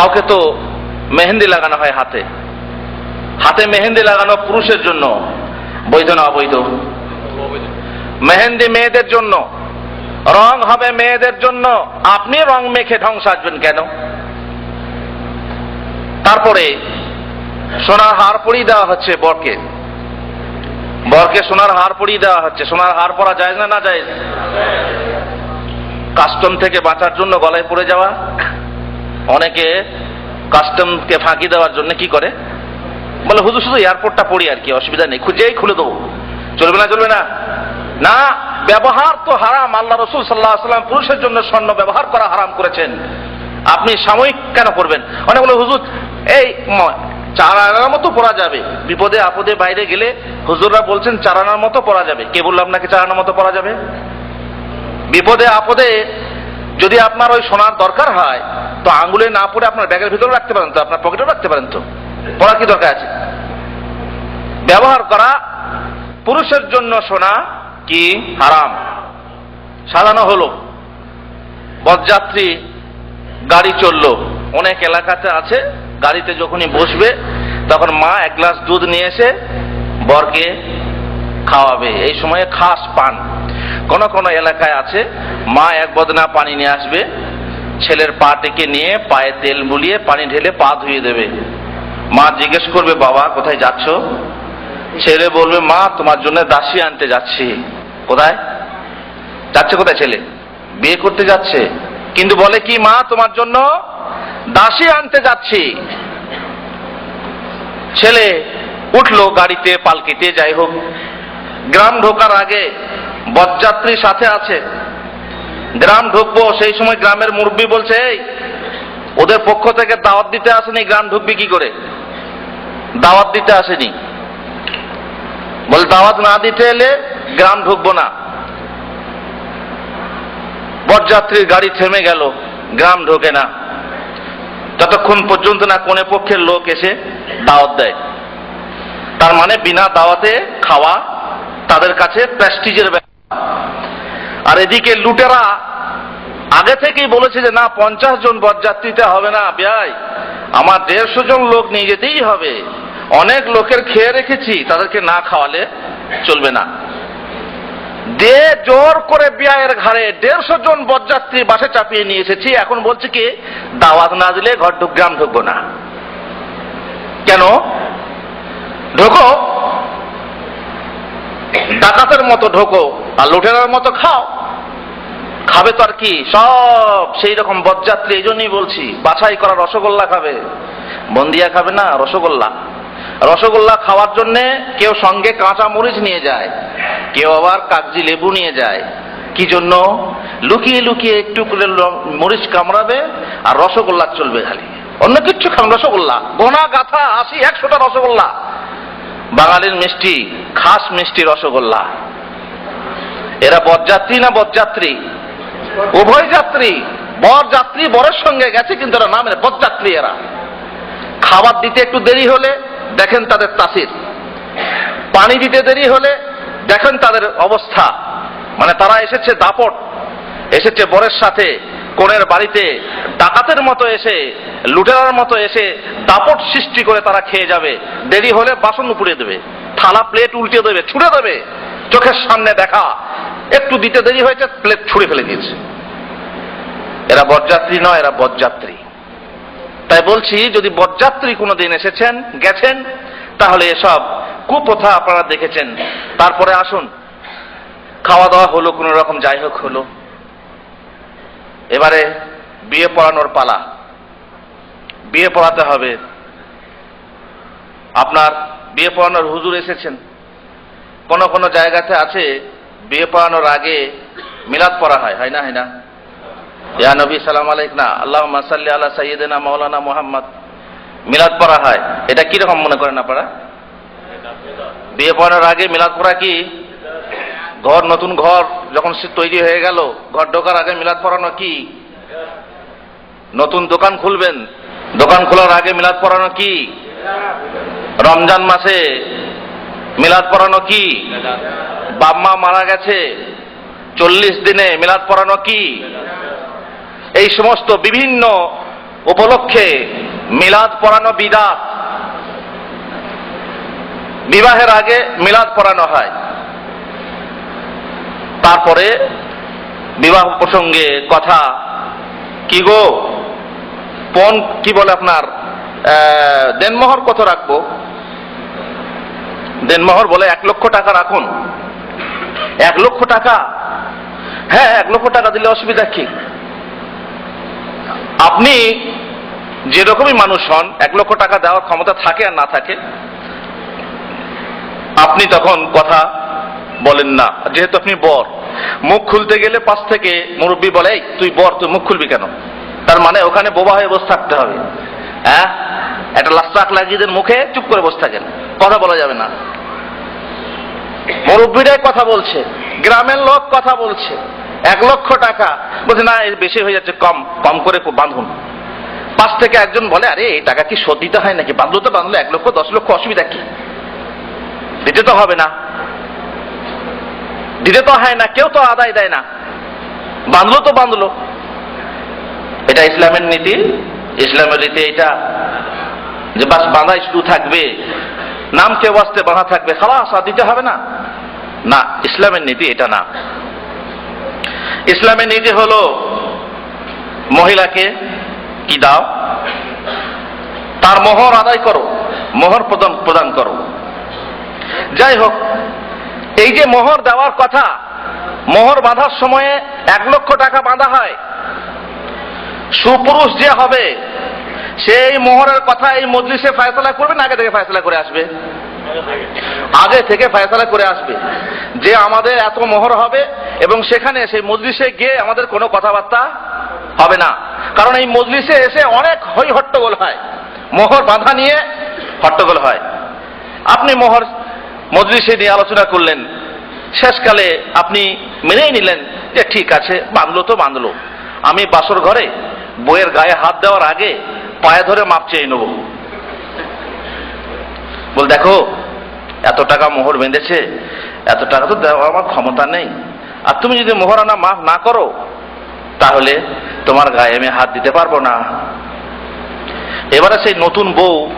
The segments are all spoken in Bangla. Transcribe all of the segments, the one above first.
কাউকে তো মেহেন্দি লাগানো হয় হাতে। হাতে মেহেন্দি লাগানো পুরুষের জন্য বৈধ না অবৈধ? মেহেন্দি মেয়েদের জন্য। রং হবে মেয়েদের জন্য। আপনি রং মেখে ঢং সাজবেন কেন? তারপরে সোনার হার পরিয়ে দেওয়া হচ্ছে বরকে। বরকে সোনার হার পরিয়ে দেওয়া হচ্ছে। সোনার হার পরা যায় না না যায়? কাস্টম থেকে বাঁচার জন্য গলায় পড়ে যাওয়া। অনেকে কাস্টমকে ফাঁকি দেওয়ার জন্য কি করে? বলে, হুজুর, শুধু এয়ারপোর্টটা পড়ি আর কি, অসুবিধা নেই খুঁজেই খুলে দেবো। চলবে না চলবে না। না, ব্যবহার তো হারাম। আল্লাহ রসুল সাল্লাহ সাল্লাম পুরুষের জন্য স্বর্ণ ব্যবহার করা হারাম করেছেন। আপনি সাময়িক কেন করবেন? অনেক বলে, হুজুর, এই ম- চার আনার মতো পড়া যাবে। বিপদে আপদে বাইরে গেলে হুজুররা বলছেন চার আনার মতো পড়া যাবে। কে বললাম নাকি চার আনার মতো পড়া যাবে? বিপদে আপদে যদি আপনার ওই সোনার দরকার হয় তো আঙ্গুলে না পড়ে আপনার ব্যাগের ভিতরে রাখতে পারেন তো, আপনার পকেটেও রাখতে পারেন তো। পড়ার কি দরকার আছে? ব্যবহার করা পুরুষের জন্য সোনা কি হারাম। সাজানো হলো। পদযাত্রী গাড়ি চলল। অনেক এলাকাতে আছে, গাড়িতে যখনই বসবে, তখন মা এক গ্লাস দুধ নিয়ে এসে বরকে খাওয়াবে। এই সময়ে খাস পান। কোন কোন এলাকায় আছে, মা এক বদনা পানি নিয়ে আসবে ছেলের পা টেকে নিয়ে পায়ে তেল বুলিয়ে পানি ঢেলে পা ধুয়ে দেবে। মা জিজ্ঞেস করবে, বাবা, কোথায় যাচ্ছ? ছেলে বলবে, মা, তোমার জন্য দাসী আনতে যাচ্ছি। কোথায়? যাচ্ছে কোথায় ছেলে? বিয়ে করতে যাচ্ছে। কিন্তু বলে কি, মা, তোমার জন্য দাসী আনতে যাচ্ছি? ছেলে উঠল গাড়িতে, পালকিতে, যাই হোক, গ্রাম ঢোকার আগে বরযাত্রী সাথে আছে। গ্রাম ঢুকবো, সেই সময় গ্রামের মুরব্বী বলছে, এই, ওদের পক্ষ থেকে দাওয়াত দিতে আসেনি গ্রাম ঢুকবি কি করে? দাওয়াত দিতে আসেনি। বলে, দাওয়াত না দিতে এলে গ্রাম ঢুকবো না। বরযাত্রীর গাড়ি থেমে গেল, গ্রাম ঢোকে না। যতক্ষণ পর্যন্ত না কোনে পক্ষের লোক এসে দাওয়াত দেয়। তার মানে বিনা দাওয়াতে খাওয়া তাদের কাছে প্রেস্টিজের আর এদিকে লুটেরা আগে থেকেই বলেছে যে, না, পঞ্চাশ জন বরযাত্রীতে হবে না ব্যয় আমার দেড়শো জন লোক নিয়ে যেতেই হবে। অনেক লোকের খেয়ে রেখেছি, তাদেরকে না খাওয়ালে চলবে না। দে জোর করে বিয়ের ঘাড়ে দেড়শো জন বরযাত্রী বাসে চাপিয়ে নিয়ে এসেছি। এখন বলছে কি, দাওয়াত না দিলে ঘর ঢুক গ্রাম ঢুকবো না। কেন? ঢোকো। ডাকাতের মতো ঢোকো, আর লুটেরার মতো খাও। খাবে তো আর কি? সব সেই রকম বরযাত্রী এই জন্যই বলছি, বাছাই করা রসগোল্লা খাবে। বন্দিয়া খাবে না, রসগোল্লা। রসগোল্লা খাওয়ার জন্য কেউ সঙ্গে কাঁচা মরিচ নিয়ে যায়, কেউ আবার কাগজি লেবু নিয়ে যায়। কি জন্য? লুকিয়ে লুকিয়ে একটু করে মরিচ কামড়াবে আর রসগোল্লা চলবে খালি। অন্য কিচ্ছু খান রসগোল্লা। গোনা গাথা আশি একশোটা রসগোল্লা। বাঙালির মিষ্টি, খাস মিষ্টি রসগোল্লা। এরা বরযাত্রী না বরযাত্রী উভয় যাত্রী, বর যাত্রী বরের সঙ্গে গেছে, কিন্তু এরা নামের বরযাত্রী এরা। খাবার দিতে একটু দেরি হলে দেখেন তাদের তাসির। পানি দিতে দেরি হলে দেখেন তাদের অবস্থা। মানে তারা এসেছে দাপট, এসেছে বরের সাথে কোণের বাড়িতে, ডাকাতের মতো এসে, লুটেরার মতো এসে দাপট সৃষ্টি করে তারা খেয়ে যাবে। দেরি হলে বাসন উপড়ে দেবে, থালা প্লেট উল্টে দেবে, ছুঁড়ে দেবে। চোখের সামনে দেখা একটু দিতে দেরি হয়েছে, প্লেট ছুঁড়ে ফেলে দিয়েছে। এরা বরযাত্রী নয়, এরা বরযাত্রী। তাই বলছি, যদি বরযাত্রী কোনোদিন এসেছেন, গেছেন, তাহলে এসব কুপ্রথা আপনারা দেখেছেন। তারপরে আসুন। খাওয়া দাওয়া হলো, কোনো রকম যাই হোক হলো। এবারে বিয়ে পড়ানোর পালা। বিয়ে পড়াতে হবে। আপনার বিয়ে পড়ানোর হুজুর এসেছেন। কোন কোন জায়গাতে আছে বিয়ে পড়ানোর আগে মিলাদ পড়া হয় হয় না হয় না? ইয়া নবী, সালাম আলাইক, না আল্লাহ সাল্লি আল্লাহ সাইয়েদেনা মৌলানা মোহাম্মদ। মিলাদ পড়া হয়, এটা কীরকম মনে করেন আপনারা? বিয়ে পড়ানোর আগে মিলাদ পড়া কি? ঘর, নতুন ঘর যখন তৈরি হয়ে গেল, ঘর ঢোকার আগে মিলাদ পড়ানো কি? নতুন দোকান খুলবেন, দোকান খোলার আগে মিলাদ পড়ানো কি? রমজান মাসে মিলাদ পড়ানো কি? বাম্মা মারা গেছে, চল্লিশ দিনে মিলাদ পড়ানো কি? এই সমস্ত বিভিন্ন উপলক্ষে মিলাদ পড়ানো বিদাত। বিবাহের আগে মিলাদ পড়ানো হয়। তারপরে বিবাহ প্রসঙ্গে কথা, কি গো? পণ কি বলে আপনার? দেনমোহর কত রাখব? দেনমোহর বলে এক লক্ষ টাকা রাখুন। এক লক্ষ টাকা। হ্যাঁ এক লক্ষ টাকা দিলে অসুবিধা কি? আপনি যেরকমই মানুষ হন এক লক্ষ টাকা দেওয়ার ক্ষমতা থাকে আর না থাকে আপনি তখন কথা বলেন না। যেহেতু আপনি বর মুখ খুলতে গেলে পাশ থেকে মুরব্বী বলে "এই, তুই বর তুই মুখ খুলবি কেন? তার মানে ওখানে বোবা হয়ে বসে থাকতে হবে। হ্যাঁ? একটা লাস্টাক লাগিয়ে দেন মুখে চুপ করে বসে থাকেন। কথা বলা যাবে না। মুরব্বীরাই কথা বলছে, গ্রামের লোক কথা বলছে, এক লক্ষ টাকা। বলছে, না, এর বেশি হয়ে যাচ্ছে, কম কম করে বাঁধুন। পাশ থেকে একজন বলে, আরে, এই টাকা কি শোধ দিতে হয় নাকি? বাঁধলো তো বাঁধলো এক লক্ষ, দশ লক্ষ অসুবিধা কি? দিতে তো হবে না। দিতে তো হয় না, কেউ তো আদায় দেয় না। বাঁধলো তো বাঁধলো। এটা ইসলামের নীতি। ইসলামের রীতি এটা যে বাস বাঁধাই শুধু থাকবে। নাম কেউ আসতে বাঁধা থাকবে, খালাস, আর দিতে হবে না। না, ইসলামের নীতি এটা না। ইসলামের নীতি হলো, মহিলাকে কি দাও? তার মোহর আদায় করো, মোহর প্রদান প্রদান করো। যাই হোক, এই যে মোহর দেওয়ার কথা, মোহর বাঁধার সময়ে এক লক্ষ টাকা বাঁধা হয়। সুপুরুষ যে হবে সেই মোহরের কথা এই মজলিসে ফয়সলা করবে না? আগে থেকে ফয়সলা করে আসবে। আগে থেকে ফয়সলা করে আসবে। যে আমাদের এত মোহর হবে এবং সেখানে সেই মজলিসে গিয়ে আমাদের কোনো কথাবার্তা হবে না। কারণ এই মজলিসে এসে অনেক হই হট্টগোল হয়। মোহর বাঁধা নিয়ে হট্টগোল হয়। আপনি মোহর মজলিসে নিয়ে আলোচনা করলেন। শেষকালে আপনি মেনেই নিলেন যে ঠিক আছে, বাঁধলো তো বাঁধলো। আমি বাসর ঘরে বইয়ের গায়ে হাত দেওয়ার আগে পায়ে ধরে মাপ চেয়ে নেব। বল, দেখো, এত টাকা মোহর বেঁধেছে, এত টাকা তো দেওয়ার আমার ক্ষমতা নেই। আর তুমি যদি মোহরানা মাফ না করো, তাহলে তোমার গায়ে আমি হাত দিতে পারব না। এবারে সেই নতুন বউ,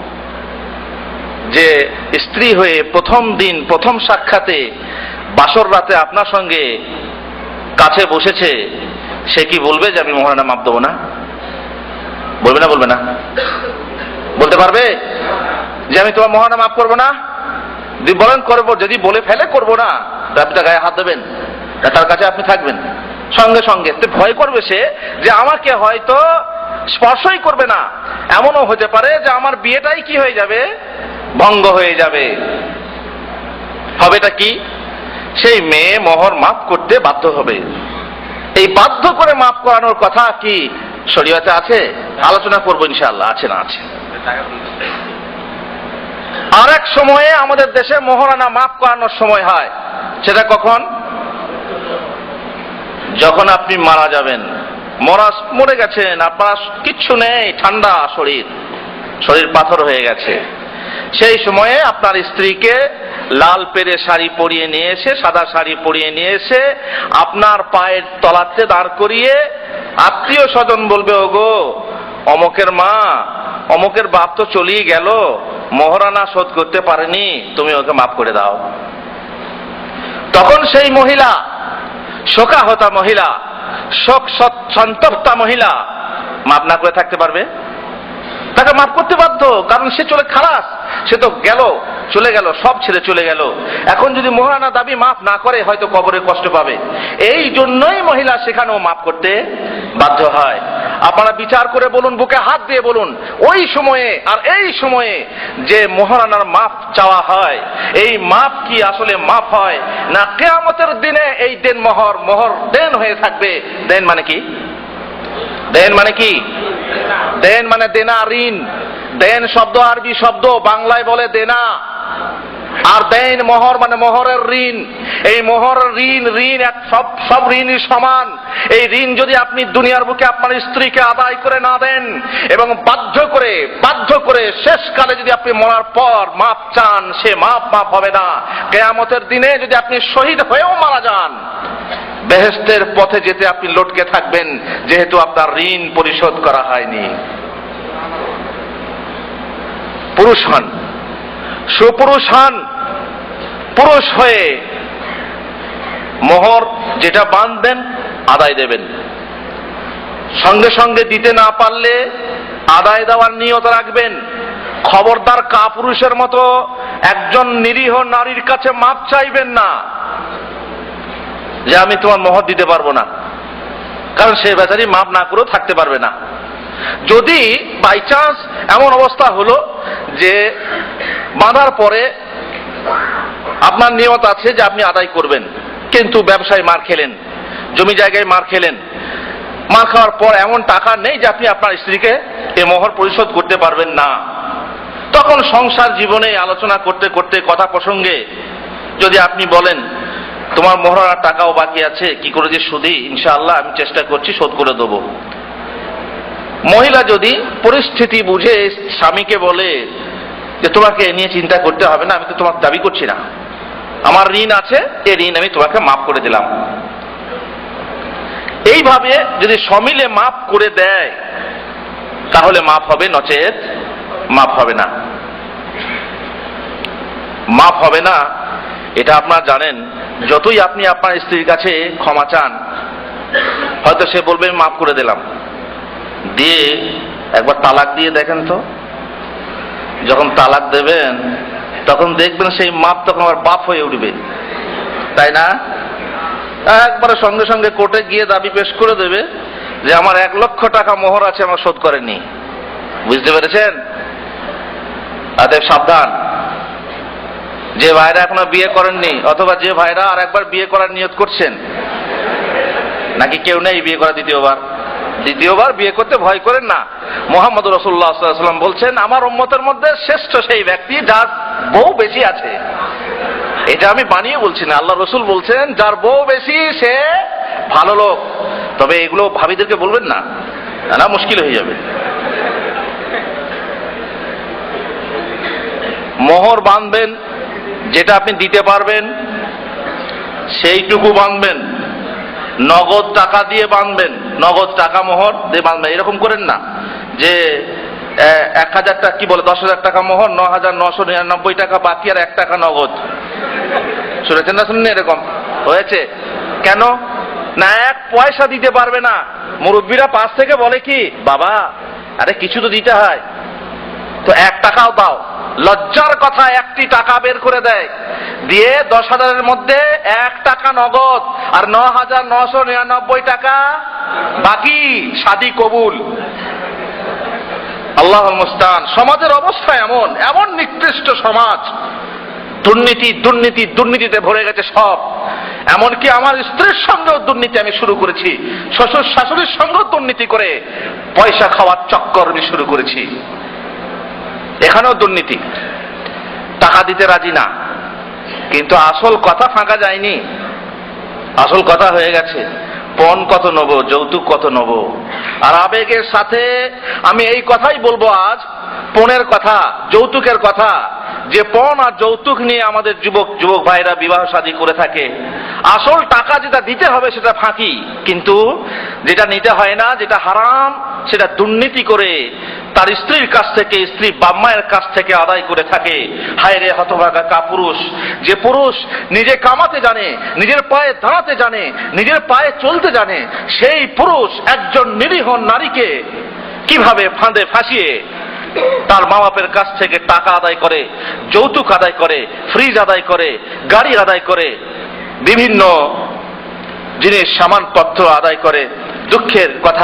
যে স্ত্রী হয়ে প্রথম দিন, প্রথম সাক্ষাতে বাসর রাতে আপনার সঙ্গে কাছে বসেছে, সে কি বলবে যে আমি মহারানা মাপ দেবো না? বলবে না বলবে না। বলতে পারবে? যে আমি তোমার মহারানা মাফ করব না? যদি বলেন করব, যদি বলে ফেলে করব না। আপনি তার গায়ে হাত দেবেন। তার কাছে আপনি থাকবেন। সঙ্গে সঙ্গে। ভয় করবে সে যে আমাকে হয়তো স্পর্শই করবে না। এমনও হতে পারে যে আমার বিয়েটাই কি হয়ে যাবে? ভঙ্গ হয়ে যাবে। হবেটা কি? সেই মেয়ে মোহর মাফ করতে বাধ্য হবে। এই বাধ্য করে মাফ করানোর কথা কি? শরীয়তে আছে, আলোচনা করব ইনশাআল্লাহ, আছে না আছে। আর এক সময়ে আমাদের দেশে মোহরানা মাফ করানোর সময় হয়। সেটা কখন? যখন আপনি মারা যাবেন। মরা, মরে গেছেন, আপনার কিচ্ছু নেই, ঠান্ডা শরীর শরীর পাথর হয়ে গেছে। সেই সময়ে আপনার স্ত্রীকে লাল পেরে শাড়ি পরিয়ে নিয়ে এসে, সাদা শাড়ি পরিয়ে নিয়ে এসে আপনার পায়ের তলাতে দাঁড় করিয়ে আত্মীয় স্বজন বলবে, ওগো, অমকের মা, অমকের বাপ তো চলেই গেল, মহারানা শোধ করতে পারেনি, তুমি ওকে মাফ করে দাও। তখন সেই মহিলা, শোকাহতা মহিলা, শোক সন্তপ্তা মহিলা মাপ না করে থাকতে পারবে? তাকে মাফ করতে বাধ্য, কারণ সে চলে খালাস, সে তো গেল। চলে গেল, সব ছেড়ে চলে গেল। এখন যদি মহারানা দাবি মাফ না করে, হয়তো কবরে কষ্ট পাবে। এই জন্যই মহিলা সেখানেও মাফ করতে বাধ্য হয়। আপনারা বিচার করে বলুন, বুকে হাত দিয়ে বলুন, ওই সময়ে আর এই সময়ে যে মহারানার মাপ চাওয়া হয়, এই মাপ কি আসলে মাপ হয়? না কেয়ামতের দিনে এই দেন মহর মহর দেন হয়ে থাকবে। দেন মানে কি? দেন মানে কি? দেন মানে দেনা ঋণ। দেন শব্দ আরবি শব্দ, বাংলায় বলে দেনা। আর দেন মোহর মানে মোহরের ঋণ। এই মোহরের ঋণ ঋণ এক সব সব ঋণই সমান। এই ঋণ যদি আপনি দুনিয়ার বুকে আপনার স্ত্রীকে আদায় করে না দেন এবং বাধ্য করে বাধ্য করে শেষকালে যদি আপনি মরার পর মাপ চান, সে মাপ মাপ হবে না। কেয়ামতের দিনে যদি আপনি শহীদ হয়েও মারা যান বেহেস্তের পথে যেতে আপনি লটকে থাকবেন, যেহেতু আপনার ঋণ পরিশোধ করা হয়নি। পুরুষ হন। সুপুরুষ হন পুরুষ হয়ে মোহর যেটা বাঁধবেন, আদায় দেবেন। সঙ্গে সঙ্গে দিতে না পারলে আদায় দেওয়ার নিয়ত রাখবেন। খবরদার কাপুরুষের মতো একজন নিরীহ নারীর কাছে মাপ চাইবেন না যে আমি তোমার মোহর দিতে পারব না। কারণ সে বেচারি মাপ না করেও থাকতে পারবে না। যদি বাই চান্স এমন অবস্থা হলো যে বাঁধার পরে আপনার নিয়ত আছে যে আপনি আদায় করবেন, কিন্তু ব্যবসায় মার খেলেন, জমি জায়গায় মার খেলেন, মার খাওয়ার পর এমন টাকা নেই যে আপনি আপনার স্ত্রীকে এ মোহর পরিশোধ করতে পারবেন না। তখন সংসার জীবনে আলোচনা করতে করতে, কথা প্রসঙ্গে যদি আপনি বলেন, তোমার মোহরার টাকাও বাকি আছে, কি করে যে সুদি? ইনশাআল্লাহ আমি চেষ্টা করছি, শোধ করে দেবো। মহিলা যদি পরিস্থিতি বুঝে স্বামীকে বলে যে তোমাকে নিয়ে চিন্তা করতে হবে না, আমি তো তোমার দাবি করছি না। আমার ঋণ আছে, এই ঋণ আমি তোমাকে মাফ করে দিলাম। এইভাবে যদি সমিলে মাফ করে দেয়, তাহলে মাফ হবে নচেত, মাফ হবে না। মাফ হবে না, এটা আপনারা জানেন, যতই আপনি আপনার স্ত্রীর কাছে ক্ষমা চান, হয়তো সে বলবে মাফ করে দিলাম। দিয়ে একবার তালাক দিয়ে দেখেন তো। যখন তালাক দেবেন, তখন দেখবেন সেই মাপ তখন আবার বাপ হয়ে উঠবে। তাই না? একবারে সঙ্গে সঙ্গে কোর্টে গিয়ে দাবি পেশ করে দেবে যে আমার এক লক্ষ টাকা মোহর আছে, আমার শোধ করেননি। বুঝতে পেরেছেন? অতএব সাবধান। যে ভাইরা এখনও বিয়ে করেননি, অথবা যে ভাইরা আর একবার বিয়ে করার নিয়ত করছেন, নাকি কেউ নেই বিয়ে করা দ্বিতীয়বার? দ্বিতীয়বার বিয়ে করতে ভয় করেন না। মোহাম্মদ রসুল্লাহ সাল্লাম বলছেন, আমার উম্মতের মধ্যে শ্রেষ্ঠ সেই ব্যক্তি যার বউ বেশি আছে। এটা আমি বানিয়ে বলছি না আল্লাহ রসুল বলছেন, যার বউ বেশি, সে ভালো লোক। তবে এগুলো ভাবিদেরকে বলবেন না না মুশকিল হয়ে যাবে। মোহর বাঁধবেন, যেটা আপনি দিতে পারবেন, সেইটুকু বাঁধবেন। নগদ টাকা দিয়ে বাঁধবেন, নগদ টাকা মোহর দিয়ে বাঁধবেন, এরকম করেন না। যে এক হাজার টাকা, কি বলে, দশ হাজার টাকা মোহর, ন হাজার নশো নিরানব্বই টাকা বাকি আর এক টাকা নগদ। শুনেছেন না শুনেন এরকম? হয়েছে। কেন? না এক পয়সা দিতে পারবে না। মুরব্বীরা পাশ থেকে বলে কি, বাবা, আরে কিছু তো দিতে হয়। তো এক টাকাও দাও। লজ্জার কথা, একটি টাকা বের করে দেয়। দিয়ে দশ হাজারের মধ্যে এক টাকা নগদ। আর ন হাজার নশো নিরানব্বই টাকা বাকি শাদি কবুল। আল্লাহ মুস্তান। সমাজের অবস্থা এমন এমন নিকৃষ্ট সমাজ। দুর্নীতি দুর্নীতি, দুর্নীতিতে ভরে গেছে সব। এমনকি আমার স্ত্রীর সঙ্গেও দুর্নীতি আমি শুরু করেছি। শ্বশুর, শাশুড়ির সঙ্গেও দুর্নীতি করে পয়সা খাওয়ার চক্কর আমি শুরু করেছি। এখানেও দুর্নীতি। টাকা দিতে রাজি না। কিন্তু আসল কথা ফাঁকা যায়নি। আসল কথা হয়ে গেছে। পণ কত নেব, যৌতুক কত নেব। আর আবেগের সাথে আমি এই কথাই বলব আজ পণের কথা, যৌতুকের কথা। যে পণ আর যৌতুক নিয়ে আমাদের যুবক যুবক ভাইরা বিবাহ শাদী করে থাকে। আসল টাকা যেটা দিতে হবে সেটা ফাঁকি। কিন্তু যেটা নিতে হয় না, যেটা হারাম, সেটা দুর্নীতি করে তার স্ত্রীর কাছ থেকে, স্ত্রী বাম্মায়ের কাছ থেকে আদায় করে থাকে। হায় রে হতভাগা কাপুরুষ। যে পুরুষ নিজে কামাতে জানে, নিজের পায়ে দাঁড়াতে জানে, নিজের পায়ে চলতে জানে, সেই পুরুষ একজন নিরীহ নারীকে কীভাবে ফাঁদে ফাঁসিয়ে তার মা বাপের কাছ থেকে টাকা আদায় করে, যৌতুক আদায় করে ফ্রিজ আদায় করে, গাড়ি আদায় করে, বিভিন্ন জিনিস সামানপত্র আদায় করে, দুঃখের কথা